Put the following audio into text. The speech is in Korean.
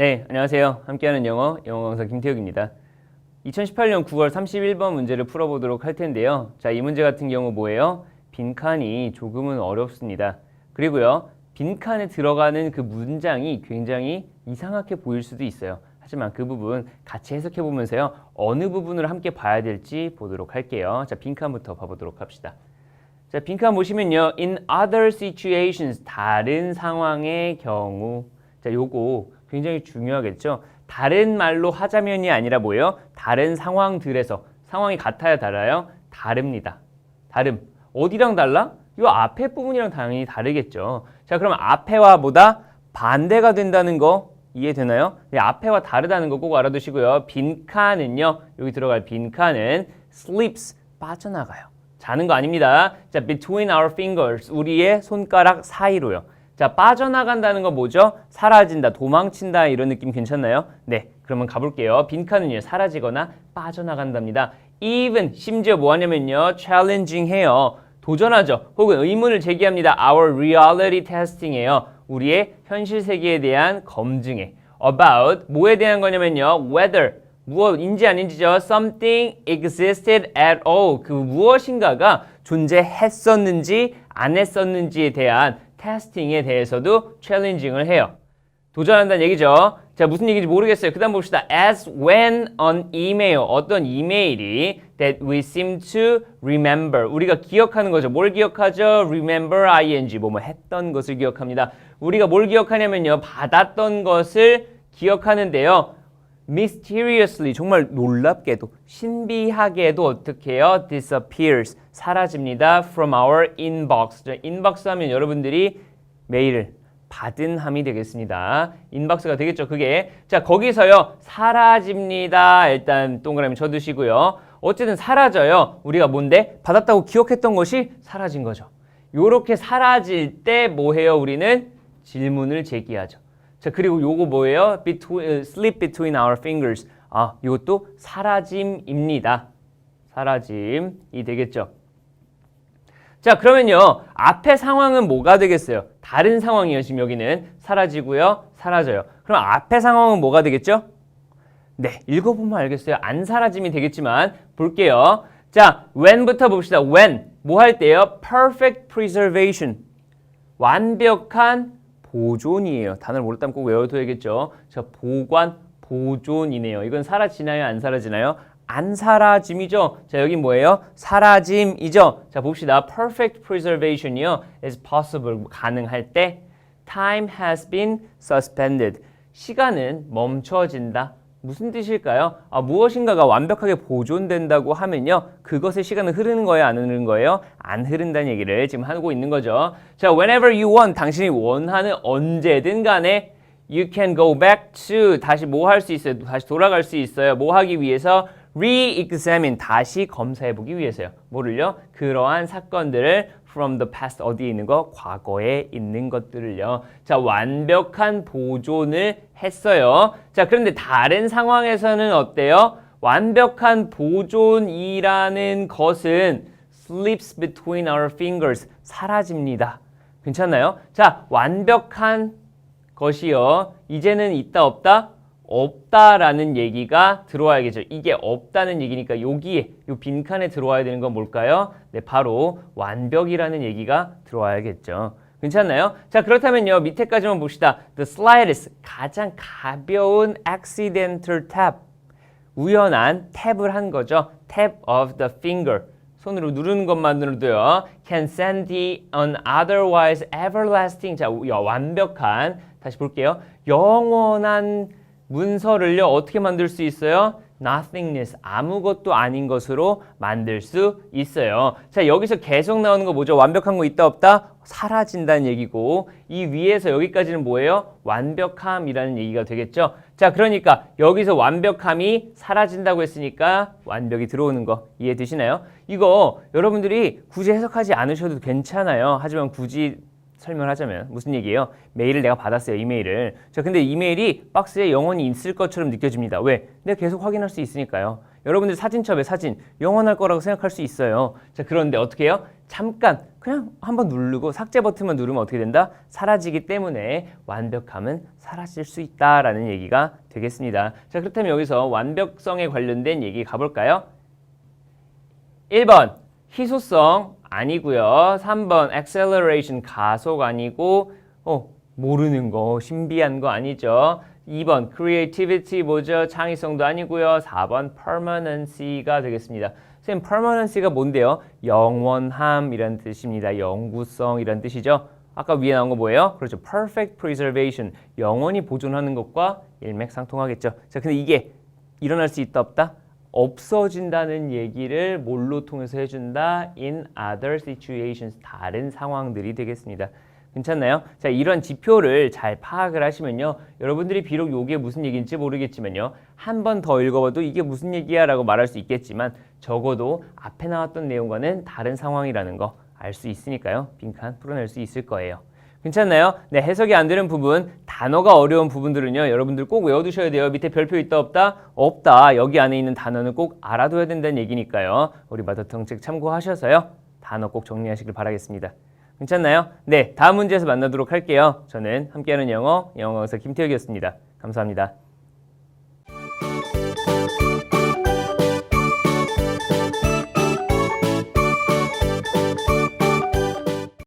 네, 안녕하세요. 함께하는 영어, 영어 강사 김태욱입니다. 2018년 9월 31번 문제를 풀어보도록 할 텐데요. 자, 이 문제 같은 경우 뭐예요? 빈칸이 조금은 어렵습니다. 그리고요, 빈칸에 들어가는 그 문장이 굉장히 이상하게 보일 수도 있어요. 하지만 그 부분 같이 해석해 보면서요, 어느 부분을 함께 봐야 될지 보도록 할게요. 자, 빈칸부터 봐보도록 합시다. 자, 빈칸 보시면요. In other situations, 다른 상황의 경우. 자, 요거 굉장히 중요하겠죠. 다른 말로 하자면이 아니라 뭐예요? 다른 상황들에서. 상황이 같아야 달라요? 다릅니다. 다름. 어디랑 달라? 요 앞에 부분이랑 당연히 다르겠죠. 자, 그럼 앞에와 보다 반대가 된다는 거 이해되나요? 네, 앞에와 다르다는 거 꼭 알아두시고요. 빈칸은요. 여기 들어갈 빈칸은 sleeps 빠져나가요. 자는 거 아닙니다. 자, between our fingers 우리의 손가락 사이로요. 자, 빠져나간다는 건 뭐죠? 사라진다, 도망친다 이런 느낌 괜찮나요? 네, 그러면 가볼게요. 빈칸은요 사라지거나 빠져나간답니다. even 심지어 뭐 하냐면요 challenging 해요. 도전하죠. 혹은 의문을 제기합니다. Our reality testing이에요. 우리의 현실 세계에 대한 검증에 about 뭐에 대한 거냐면요 whether 무엇인지 아닌지죠. Something existed at all. 그 무엇인가가 존재했었는지 안 했었는지에 대한 테스팅에 대해서도 챌린징을 해요. 도전한다는 얘기죠. 자, 무슨 얘기인지 모르겠어요. 그 다음 봅시다. As when an email, 어떤 이메일이 that we seem to remember. 우리가 기억하는 거죠. 뭘 기억하죠? remember ing, 뭐 뭐 했던 것을 기억합니다. 우리가 뭘 기억하냐면요. 받았던 것을 기억하는데요. Mysteriously 정말 놀랍게도 신비하게도 어떻게 해요? disappears 사라집니다 from our inbox. 자, inbox 하면 여러분들이 메일을 받은 함이 되겠습니다. 인박스가 되겠죠. 그게 자 거기서요 사라집니다. 일단 동그라미 쳐두시고요. 어쨌든 사라져요. 우리가 뭔데 받았다고 기억했던 것이 사라진 거죠. 요렇게 사라질 때 뭐 해요? 우리는 질문을 제기하죠. 자 그리고 요거 뭐예요? Between, slip between our fingers. 아 이것도 사라짐입니다. 사라짐이 되겠죠. 자 그러면요 앞에 상황은 뭐가 되겠어요? 다른 상황이에요 지금 여기는 사라지고요 사라져요 그럼 앞에 상황은 뭐가 되겠죠? 네 읽어보면 알겠어요 안 사라짐이 되겠지만 볼게요 자 when부터 봅시다 when 뭐 할 때요? perfect preservation 완벽한 보존이에요 단어를 모르다면 꼭 외워둬야겠죠 자 보관 보존이네요 이건 사라지나요 안 사라지나요? 안 사라짐이죠. 자, 여기 뭐예요? 사라짐이죠. 자, 봅시다. perfect preservation이요. is possible. 가능할 때 time has been suspended. 시간은 멈춰진다. 무슨 뜻일까요? 아, 무엇인가가 완벽하게 보존된다고 하면요. 그것의 시간은 흐르는 거예요? 안 흐르는 거예요? 안 흐른다는 얘기를 지금 하고 있는 거죠. 자, whenever you want. 당신이 원하는 언제든 간에 you can go back to. 다시 뭐 할 수 있어요? 다시 돌아갈 수 있어요. 뭐 하기 위해서? re-examine 다시 검사해 보기 위해서요. 뭐를요? 그러한 사건들을 from the past 어디에 있는 거? 과거에 있는 것들을요. 자, 완벽한 보존을 했어요. 자, 그런데 다른 상황에서는 어때요? 완벽한 보존이라는 것은 slips between our fingers 사라집니다. 괜찮나요? 자, 완벽한 것이요. 이제는 있다 없다? 없다라는 얘기가 들어와야겠죠. 이게 없다는 얘기니까 여기에 이 빈칸에 들어와야 되는 건 뭘까요? 네, 바로 완벽이라는 얘기가 들어와야겠죠. 괜찮나요? 자, 그렇다면요. 밑에까지만 봅시다. The slightest 가장 가벼운 accidental tap 우연한 탭을 한 거죠. tap of the finger 손으로 누르는 것만으로도요. can send the an otherwise everlasting 자, 완벽한 다시 볼게요. 영원한 문서를요 어떻게 만들 수 있어요? nothingness 아무것도 아닌 것으로 만들 수 있어요. 자 여기서 계속 나오는 거 뭐죠? 완벽한 거 있다 없다? 사라진다는 얘기고 이 위에서 여기까지는 뭐예요? 완벽함이라는 얘기가 되겠죠. 자 그러니까 여기서 완벽함이 사라진다고 했으니까 완벽이 들어오는 거 이해되시나요? 이거 여러분들이 굳이 해석하지 않으셔도 괜찮아요. 하지만 굳이 설명을 하자면 무슨 얘기예요? 메일을 내가 받았어요. 이메일을. 자, 근데 이메일이 박스에 영원히 있을 것처럼 느껴집니다. 왜? 내가 계속 확인할 수 있으니까요. 여러분들 사진첩에 사진 영원할 거라고 생각할 수 있어요. 자, 그런데 어떻게 해요? 잠깐 그냥 한번 누르고 삭제 버튼만 누르면 어떻게 된다? 사라지기 때문에 완벽함은 사라질 수 있다라는 얘기가 되겠습니다. 자, 그렇다면 여기서 완벽성에 관련된 얘기 가볼까요? 1번 희소성 아니고요. 3번 acceleration 가속 아니고 어, 모르는 거 신비한 거 아니죠. 2번 creativity 뭐죠? 창의성도 아니고요. 4번 permanency가 되겠습니다. 선생님 permanency가 뭔데요? 영원함이란 뜻입니다. 영구성 이란 뜻이죠. 아까 위에 나온 거 뭐예요? 그렇죠. perfect preservation 영원히 보존하는 것과 일맥상통하겠죠. 자, 근데 이게 일어날 수 있다 없다? 없어진다는 얘기를 뭘로 통해서 해준다? In other situations 다른 상황들이 되겠습니다. 괜찮나요? 자, 이런 지표를 잘 파악을 하시면요. 여러분들이 비록 이게 무슨 얘기인지 모르겠지만요. 한 번 더 읽어봐도 이게 무슨 얘기야 라고 말할 수 있겠지만 적어도 앞에 나왔던 내용과는 다른 상황이라는 거 알 수 있으니까요. 빈칸 풀어낼 수 있을 거예요. 괜찮나요? 네, 해석이 안 되는 부분, 단어가 어려운 부분들은요, 여러분들 꼭 외워두셔야 돼요. 밑에 별표 있다 없다? 없다. 여기 안에 있는 단어는 꼭 알아둬야 된다는 얘기니까요. 우리 마더텅 책 참고하셔서요. 단어 꼭 정리하시길 바라겠습니다. 괜찮나요? 네, 다음 문제에서 만나도록 할게요. 저는 함께하는 영어, 영어 강사 김태혁이었습니다. 감사합니다.